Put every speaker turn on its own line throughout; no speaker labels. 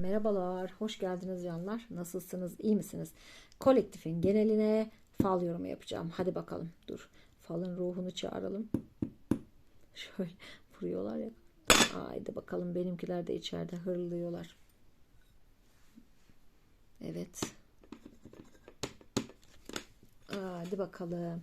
Merhabalar, hoş geldiniz canlar. Nasılsınız, iyi misiniz? Kolektifin geneline fal yorumu yapacağım. Hadi bakalım, dur. Falın ruhunu çağıralım. Şöyle vuruyorlar ya. Haydi bakalım, benimkiler de içeride hırlıyorlar. Evet. Hadi bakalım.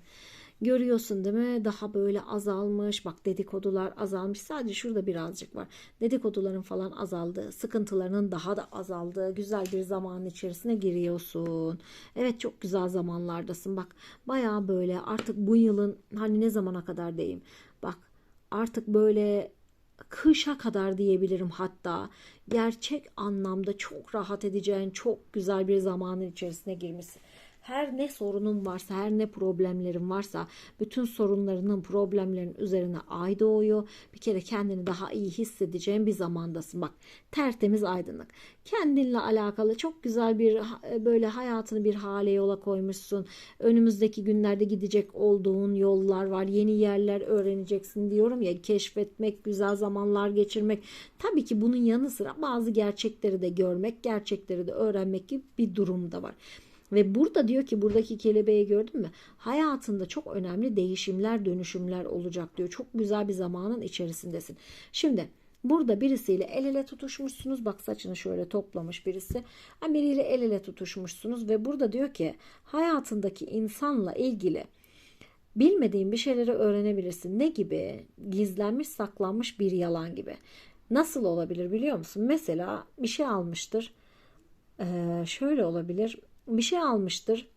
Görüyorsun değil mi? Daha böyle azalmış. Bak dedikodular azalmış. Sadece şurada birazcık var. Dedikoduların falan azaldığı, sıkıntılarının daha da azaldığı güzel bir zamanın içerisine giriyorsun. Evet çok güzel zamanlardasın. Bak baya böyle artık bu yılın hani ne zamana kadar diyeyim. Bak artık böyle kışa kadar diyebilirim hatta gerçek anlamda çok rahat edeceğin çok güzel bir zamanın içerisine girmişsin her ne sorunun varsa, her ne problemlerin varsa bütün sorunlarının, problemlerin üzerine ay doğuyor. Bir kere kendini daha iyi hissedeceğin bir zamandasın. Bak tertemiz aydınlık. Kendinle alakalı çok güzel bir böyle hayatını bir hale yola koymuşsun. Önümüzdeki günlerde gidecek olduğun yollar var. Yeni yerler öğreneceksin diyorum ya keşfetmek, güzel zamanlar geçirmek. Tabii ki bunun yanı sıra bazı gerçekleri de görmek, gerçekleri de öğrenmek gibi bir durum da var. Ve burada diyor ki buradaki kelebeği gördün mü? Hayatında çok önemli değişimler, dönüşümler olacak diyor. Çok güzel bir zamanın içerisindesin. Şimdi Burada birisiyle el ele tutuşmuşsunuz. Bak saçını şöyle toplamış birisi. Biriyle el ele tutuşmuşsunuz ve burada diyor ki hayatındaki insanla ilgili bilmediğin bir şeyleri öğrenebilirsin. Ne gibi? Gizlenmiş, saklanmış bir yalan gibi. Nasıl olabilir biliyor musun? Mesela bir şey almıştır. Ee, şöyle olabilir bir şey almıştır.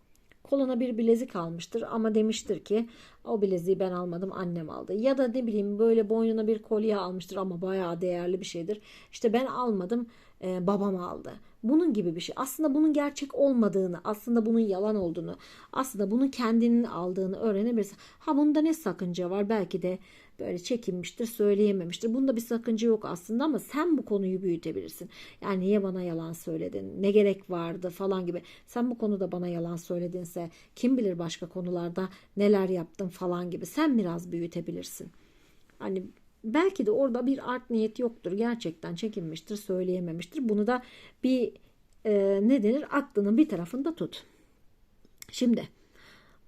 Koluna bir bilezik almıştır ama demiştir ki o bileziği ben almadım annem aldı. Ya da ne bileyim böyle boynuna bir kolye almıştır ama bayağı değerli bir şeydir. İşte ben almadım e, babam aldı. Bunun gibi bir şey. Aslında bunun gerçek olmadığını, aslında bunun yalan olduğunu, aslında bunun kendinin aldığını öğrenebilirsin. Ha bunda ne sakınca var? Belki de böyle çekinmiştir, söyleyememiştir. Bunda bir sakınca yok aslında ama sen bu konuyu büyütebilirsin. Yani niye bana yalan söyledin? Ne gerek vardı falan gibi. Sen bu konuda bana yalan söyledinse kim bilir başka konularda neler yaptın falan gibi. Sen biraz büyütebilirsin. Hani belki de orada bir art niyet yoktur. Gerçekten çekinmiştir, söyleyememiştir. Bunu da bir e, ne denir? Aklının bir tarafında tut. Şimdi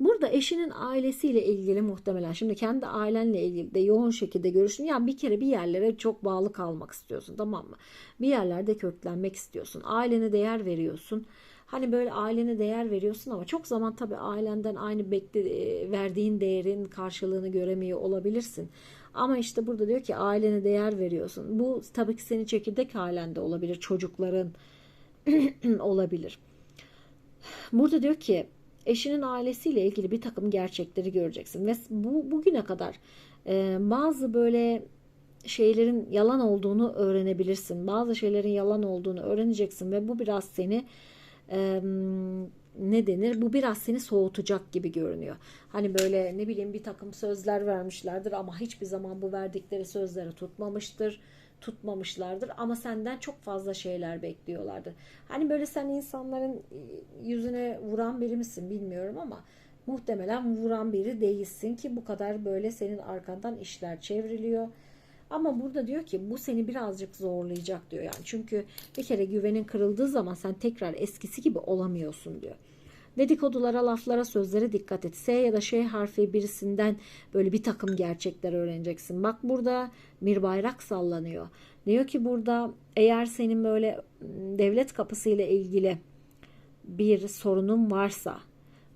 Burada eşinin ailesiyle ilgili muhtemelen şimdi kendi ailenle ilgili de yoğun şekilde görüşün. Ya bir kere bir yerlere çok bağlı kalmak istiyorsun tamam mı? Bir yerlerde köklenmek istiyorsun. Ailene değer veriyorsun. Hani böyle ailene değer veriyorsun ama çok zaman tabii ailenden aynı bekle, e, verdiğin değerin karşılığını göremiyor olabilirsin. Ama işte burada diyor ki ailene değer veriyorsun. Bu tabii ki senin çekirdek halinde olabilir. Çocukların olabilir. Burada diyor ki eşinin ailesiyle ilgili bir takım gerçekleri göreceksin. Ve bu bugüne kadar e, bazı böyle şeylerin yalan olduğunu öğrenebilirsin. Bazı şeylerin yalan olduğunu öğreneceksin ve bu biraz seni e, ne denir? Bu biraz seni soğutacak gibi görünüyor. Hani böyle ne bileyim bir takım sözler vermişlerdir ama hiçbir zaman bu verdikleri sözleri tutmamıştır tutmamışlardır ama senden çok fazla şeyler bekliyorlardır. Hani böyle sen insanların e, yüzüne vuran biri misin bilmiyorum ama muhtemelen vuran biri değilsin ki bu kadar böyle senin arkandan işler çevriliyor. Ama burada diyor ki bu seni birazcık zorlayacak diyor yani. Çünkü bir kere güvenin kırıldığı zaman sen tekrar eskisi gibi olamıyorsun diyor. Dedikodulara, laflara, sözlere dikkat et. S ya da şey harfi birisinden böyle bir takım gerçekler öğreneceksin. Bak burada bir bayrak sallanıyor. Diyor ki burada eğer senin böyle devlet kapısı ile ilgili bir sorunun varsa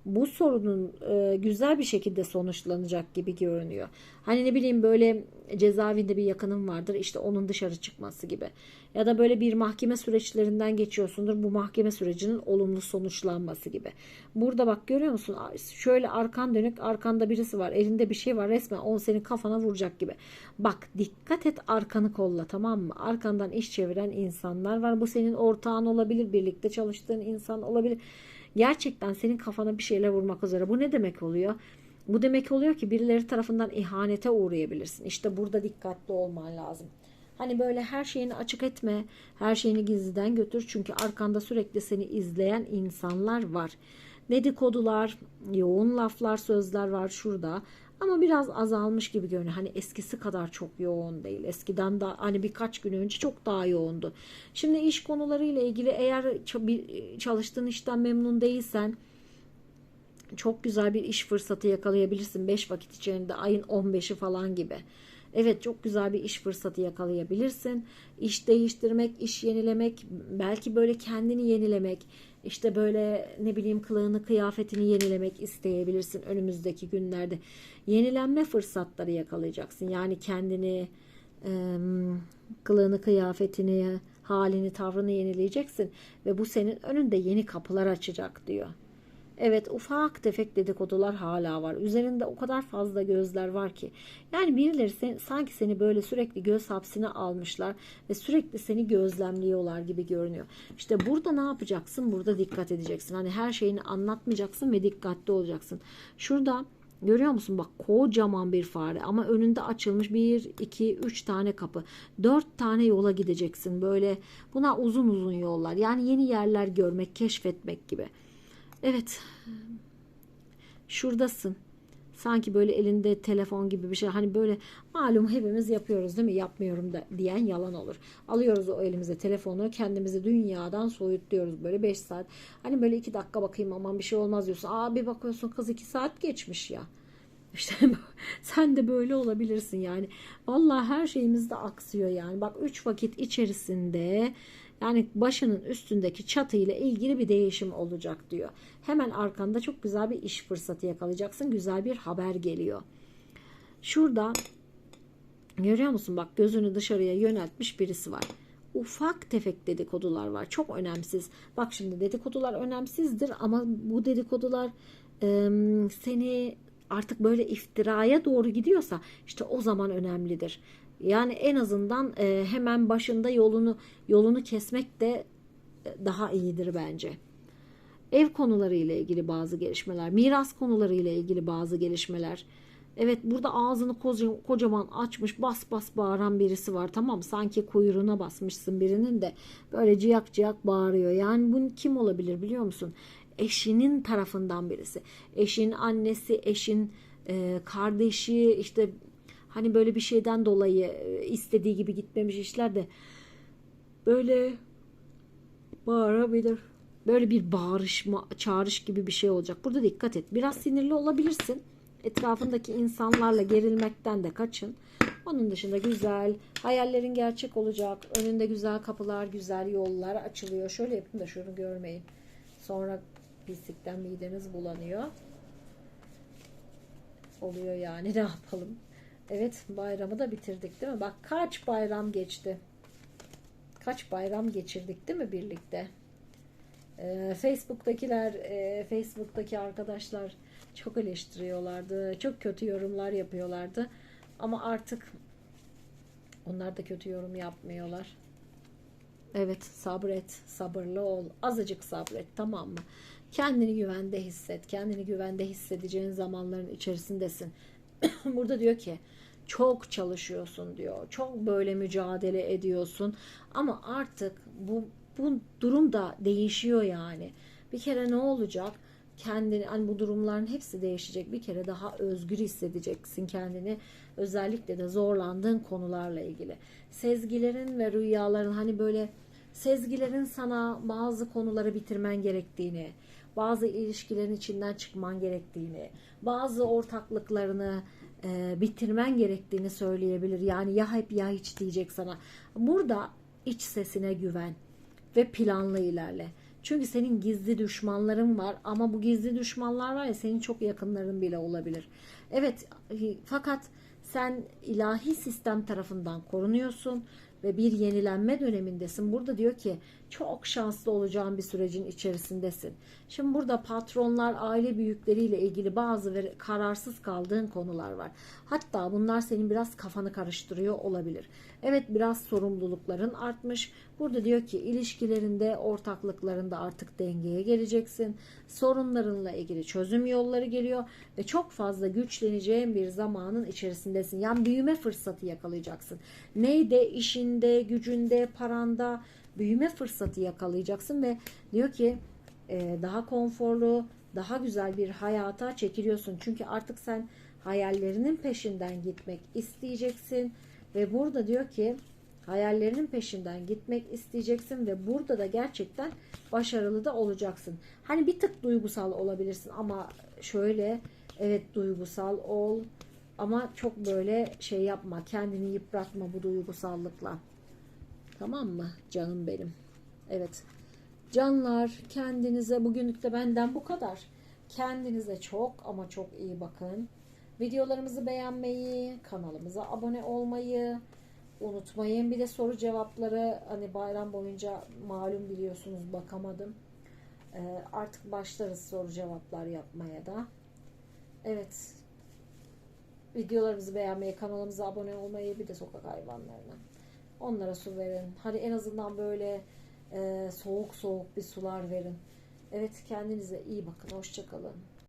bu sorunun e, güzel bir şekilde sonuçlanacak gibi görünüyor. Hani ne bileyim böyle cezaevinde bir yakının vardır işte onun dışarı çıkması gibi. Ya da böyle bir mahkeme süreçlerinden geçiyorsundur bu mahkeme sürecinin olumlu sonuçlanması gibi. Burada bak görüyor musun şöyle arkan dönük arkanda birisi var elinde bir şey var resmen onu senin kafana vuracak gibi. Bak dikkat et arkanı kolla tamam mı? Arkandan iş çeviren insanlar var bu senin ortağın olabilir birlikte çalıştığın insan olabilir gerçekten senin kafana bir şeyler vurmak üzere. Bu ne demek oluyor? Bu demek oluyor ki birileri tarafından ihanete uğrayabilirsin. İşte burada dikkatli olman lazım. Hani böyle her şeyini açık etme, her şeyini gizliden götür. Çünkü arkanda sürekli seni izleyen insanlar var. Dedikodular, yoğun laflar, sözler var şurada. Ama biraz azalmış gibi görünüyor. Hani eskisi kadar çok yoğun değil. Eskiden da hani birkaç gün önce çok daha yoğundu. Şimdi iş konularıyla ilgili eğer bir- çalıştığın işten memnun değilsen çok güzel bir iş fırsatı yakalayabilirsin 5 vakit içerisinde ayın 15'i falan gibi. Evet çok güzel bir iş fırsatı yakalayabilirsin. İş değiştirmek, iş yenilemek, belki böyle kendini yenilemek, işte böyle ne bileyim kılığını, kıyafetini yenilemek isteyebilirsin önümüzdeki günlerde. Yenilenme fırsatları yakalayacaksın. Yani kendini, kılığını, kıyafetini, halini, tavrını yenileyeceksin ve bu senin önünde yeni kapılar açacak diyor. Evet ufak tefek dedikodular hala var. Üzerinde o kadar fazla gözler var ki. Yani birileri sen- sanki seni böyle sürekli göz hapsine almışlar ve sürekli seni gözlemliyorlar gibi görünüyor. İşte burada ne yapacaksın? Burada dikkat edeceksin. Hani her şeyini anlatmayacaksın ve dikkatli olacaksın. Şurada Görüyor musun bak kocaman bir fare ama önünde açılmış bir, iki, üç tane kapı. Dört tane yola gideceksin böyle. Buna uzun uzun yollar. Yani yeni yerler görmek, keşfetmek gibi. Evet. Şuradasın. Sanki böyle elinde telefon gibi bir şey. Hani böyle malum hepimiz yapıyoruz değil mi? Yapmıyorum da diyen yalan olur. Alıyoruz o elimize telefonu. Kendimizi dünyadan soyutluyoruz böyle 5 saat. Hani böyle 2 dakika bakayım aman bir şey olmaz diyorsun. Aa bir bakıyorsun kız 2 saat geçmiş ya. İşte sen de böyle olabilirsin yani. Vallahi her şeyimiz de aksıyor yani. Bak 3 vakit içerisinde yani başının üstündeki çatı ile ilgili bir değişim olacak diyor. Hemen arkanda çok güzel bir iş fırsatı yakalayacaksın. Güzel bir haber geliyor. Şurada görüyor musun bak gözünü dışarıya yöneltmiş birisi var. Ufak tefek dedikodular var. Çok önemsiz. Bak şimdi dedikodular önemsizdir ama bu dedikodular e, seni artık böyle iftiraya doğru gidiyorsa işte o zaman önemlidir. Yani en azından e, hemen başında yolunu yolunu kesmek de daha iyidir bence. Ev konuları ile ilgili bazı gelişmeler, miras konuları ile ilgili bazı gelişmeler. Evet burada ağzını koca- kocaman açmış bas bas bağıran birisi var tamam sanki kuyruğuna basmışsın birinin de böyle ciyak ciyak bağırıyor. Yani bu kim olabilir biliyor musun? Eşinin tarafından birisi. Eşin annesi, eşin e, kardeşi işte hani böyle bir şeyden dolayı e, istediği gibi gitmemiş işler de böyle bağırabilir. Böyle bir bağırışma, çağrış gibi bir şey olacak. Burada dikkat et. Biraz sinirli olabilirsin. Etrafındaki insanlarla gerilmekten de kaçın. Onun dışında güzel, hayallerin gerçek olacak. Önünde güzel kapılar, güzel yollar açılıyor. Şöyle yapın da şunu görmeyin. Sonra pislikten mideniz bulanıyor. Oluyor yani ne yapalım. Evet bayramı da bitirdik değil mi? Bak kaç bayram geçti. Kaç bayram geçirdik değil mi birlikte? Ee, Facebook'takiler, e, Facebook'taki arkadaşlar çok eleştiriyorlardı. Çok kötü yorumlar yapıyorlardı. Ama artık onlar da kötü yorum yapmıyorlar. Evet sabret, sabırlı ol. Azıcık sabret tamam mı? Kendini güvende hisset. Kendini güvende hissedeceğin zamanların içerisindesin. Burada diyor ki çok çalışıyorsun diyor. Çok böyle mücadele ediyorsun. Ama artık bu bu durum da değişiyor yani. Bir kere ne olacak? Kendini hani bu durumların hepsi değişecek. Bir kere daha özgür hissedeceksin kendini. Özellikle de zorlandığın konularla ilgili. Sezgilerin ve rüyaların hani böyle sezgilerin sana bazı konuları bitirmen gerektiğini, bazı ilişkilerin içinden çıkman gerektiğini, bazı ortaklıklarını e, bitirmen gerektiğini söyleyebilir. Yani ya hep ya hiç diyecek sana. Burada iç sesine güven ve planlı ilerle. Çünkü senin gizli düşmanların var ama bu gizli düşmanlar var ya senin çok yakınların bile olabilir. Evet fakat sen ilahi sistem tarafından korunuyorsun ve bir yenilenme dönemindesin. Burada diyor ki çok şanslı olacağın bir sürecin içerisindesin. Şimdi burada patronlar, aile büyükleriyle ilgili bazı kararsız kaldığın konular var. Hatta bunlar senin biraz kafanı karıştırıyor olabilir. Evet biraz sorumlulukların artmış. Burada diyor ki ilişkilerinde, ortaklıklarında artık dengeye geleceksin. Sorunlarınla ilgili çözüm yolları geliyor ve çok fazla güçleneceğin bir zamanın içerisindesin. Yani büyüme fırsatı yakalayacaksın. Neyde, işinde, gücünde, paranda büyüme fırsatı yakalayacaksın ve diyor ki daha konforlu, daha güzel bir hayata çekiliyorsun. Çünkü artık sen hayallerinin peşinden gitmek isteyeceksin ve burada diyor ki hayallerinin peşinden gitmek isteyeceksin ve burada da gerçekten başarılı da olacaksın. Hani bir tık duygusal olabilirsin ama şöyle evet duygusal ol ama çok böyle şey yapma kendini yıpratma bu duygusallıkla. Tamam mı canım benim? Evet. Canlar kendinize bugünlük de benden bu kadar. Kendinize çok ama çok iyi bakın. Videolarımızı beğenmeyi, kanalımıza abone olmayı unutmayın. Bir de soru cevapları hani bayram boyunca malum biliyorsunuz bakamadım. Ee, artık başlarız soru cevaplar yapmaya da. Evet. Videolarımızı beğenmeyi, kanalımıza abone olmayı, bir de sokak hayvanlarına. Onlara su verin. Hani en azından böyle e, soğuk soğuk bir sular verin. Evet kendinize iyi bakın. Hoşçakalın.